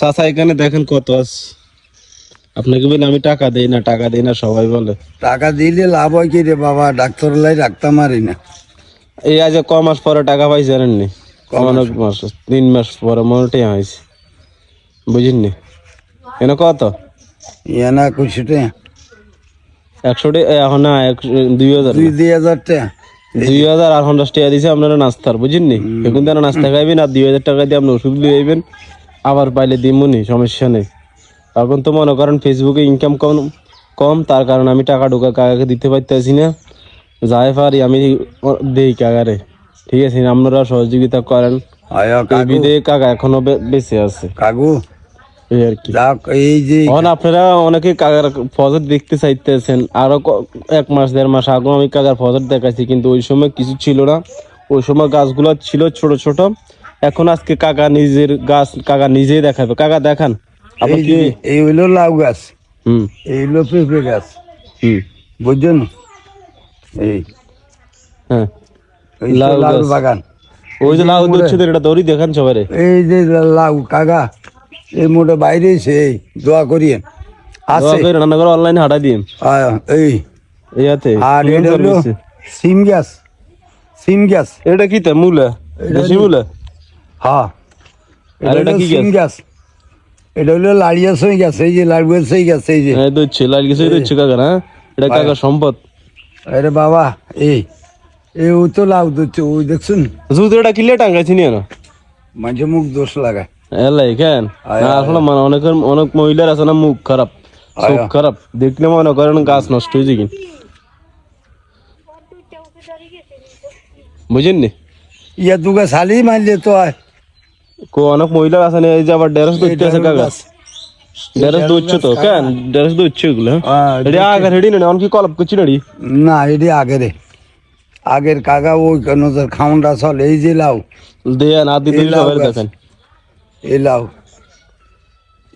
চাচা এখানে দেখেন কত আছে। আপনাকে বলে আমি টাকা দেই না টাকা দেই না সবাই বলে। টাকা দিলে লাভ হয় কি রে বাবা? ডাক্তার লাই রাখতাম পারি না এই আজ ক মাস পরে টাকা পাই জানেননি? অনেক মাস তিন মাস পরে মনে হয়েছে। বুঝিনি এনে কত? ইয়ে না কুছিটে একশো টি- এ, এখন না একশো দুই হাজার দুই হাজার টাকা। দুই হাজার আর পঞ্চাশ টাকা দিছে আপনারা নাস্তার। বুঝিনি এখন তারা নাস্তা খাইবেন আর দুই হাজার টাকা দিয়ে আপনি ওষুধ দিয়ে আইবেন। আবার পাইলে দিমুনি সমস্যা নেই। এখন তো মনে করেন ফেসবুকে ইনকাম কম কম তার কারণে আমি টাকা ঢোকা কাকাকে দিতে পারতেছি না। যাই পারি আমি দেই কাকারে। ঠিক আছে আপনারা সহযোগিতা করেন। কাকু। বিদে কাকা এখনও বেঁচে আছে। কাকু। এই আর কি। এই যে এখন আপনারা অনেকে কাকার ফজর দেখতে চাইতেছেন। আরও এক মাস দেড় মাস আগেও আমি কাকার ফজর দেখাইছি কিন্তু ওই সময় কিছু ছিল না। ওই সময় গাছগুলো ছিল ছোট ছোট। এখন আজকে কাকা নিজের গাছ কাকা নিজেই দেখাবে। কাকা দেখান। এই কি এই হইল লাউ গাছ। হুম। এই হইল পেঁপে গাছ। হুম। বুঝছেন? এই। হ্যাঁ। লাউ লাউ বাগান। ওই যে লাউ দিচ্ছে এটা দড়ি দেখান সবাই এই যে লাউ কাকা এই মোটে বাইরে এসে এই দোয়া করিয়ে আছে। রান্না করে অনলাইনে হাঁটা দিন এই। ইয়াতে আর এটা হলো সিম গ্যাস। সিম গ্যাস। এটা কি তা মূলা? দেশি মূলা? হ্যাঁ। আর এটা কি গ্যাস? এটা হলো লাড়িয়া সই গ্যাস এই যে লাড়ুয়া সই গ্যাস এই যে। হ্যাঁ দিচ্ছে কিছু দিচ্ছে কাকা না? এটা কাকা সম্পদ। আরে বাবা এই এই ও তো লাউ দিচ্ছে ওই দেখছুন। জুতোটা কিলে টাঙ্গাইছি নিয়ে না মাঝে মুখ দোষ লাগায়। এলাই কেন? আসলে মানে অনেক মহিলার আছে না মুখ খারাপ চোখ খারাপ। দেখলে মনে করেন গাছ নষ্ট হয়ে যায় বুঝেন নি ইয়া দুগা শালি মারলে তো আয়। কো অনেক মহিলা আছে না এই যে আবার ড্রেস আছে কাকা। ড্রেস তো? কেন? ড্রেস এগুলো হ্যাঁ, আগে হেডি না অনকি কলপ করছি না না এটি আগের আগের কাকা ওই খাউনটা চল এই যে লাউ। দেন আদি এই দেখেন। এই লাউ।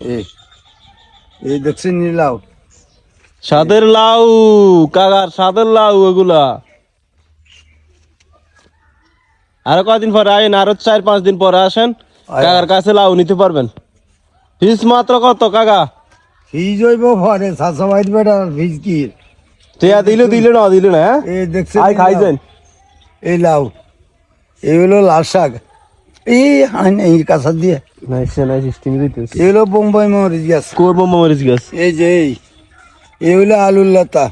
এই এই দেখছেন এই লাউ। সাদের লাউ কাকার সাদের লাউ এগুলা। আরও কয়দিন পরে আইন আরও চার পাঁচ দিন পরে আসেন। কাকার কাছে লাউ নিতে পারবেন। ফিস মাত্র কত কাকা? ফিজ হইব পরে সাতশো বাইশ বেটার ফিজ কি? টিয়া দিলে দিলে না দিলে না হ্যাঁ? এই দেখছেন আই খাইছেন। এই লাউ। এই হলো লাল শাক। এই এই কাঁচা দিয়ে। নাইসে নাই সিস্টেম দিতেছে। এই হলো বোম্বাই মরিচ গাছ। করব মরিচ গাছ? এই যে এই। এই হলো আলুর লতা।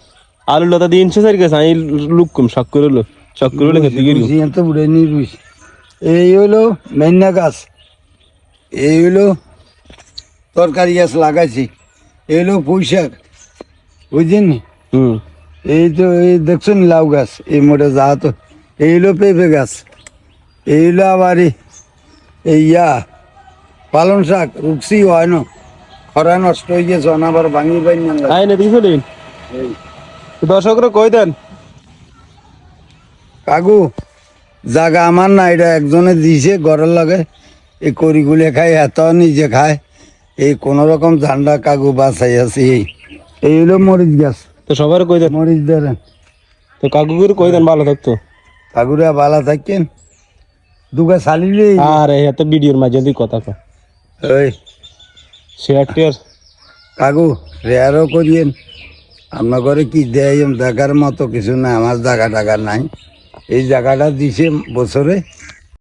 আলু লতা দিয়ে ইনছে সারি গাছ আমি লুক কম শখ করে লো শখ করে লো খেতে গিরি এত বুড়ে নি রুচ এই হলো মেন্না গাছ। এই হলো তরকারি গাছ লাগাইছি। এই হলো পুঁই শাক বুঝছেন? হুম। এই তো এই দেখছেন লাউ গাছ এই মোটে যা তো এই হলো পেঁপে গাছ এই হলো আবার এই- ইয়া পালন শাক রুকসি হয় না। খরা নষ্ট হয়ে গেছে অনাবার ভাঙি পাই না। আই না দিছো দর্শকরা কই দেন? কাকু জাগা আমার না এটা একজনে দিছে ঘরের লগে। এই করিগুলে খায় এত নিজে খায়। এই কোন রকম ঠান্ডা কাকু বাঁচাই আছে এই। এই হলো মরিচ গাছ। তো সবার কই দেন? মরিচ ধরেন। তো কাকু করে কই দেন? ভালো থাকতো। কাকুরা ভালো থাকেন। দুগা চালিলে আরে এত ভিডিওর মাঝে দিয়ে কথা কয়। ওই শেয়ার টেয়ার। কাকু রেয়ারও করিয়েন। আপনার ঘরে কি দেয় দেখার মতো কিছু না আমার জায়গা টাকা নাই। এই জায়গাটা দিছে বছরে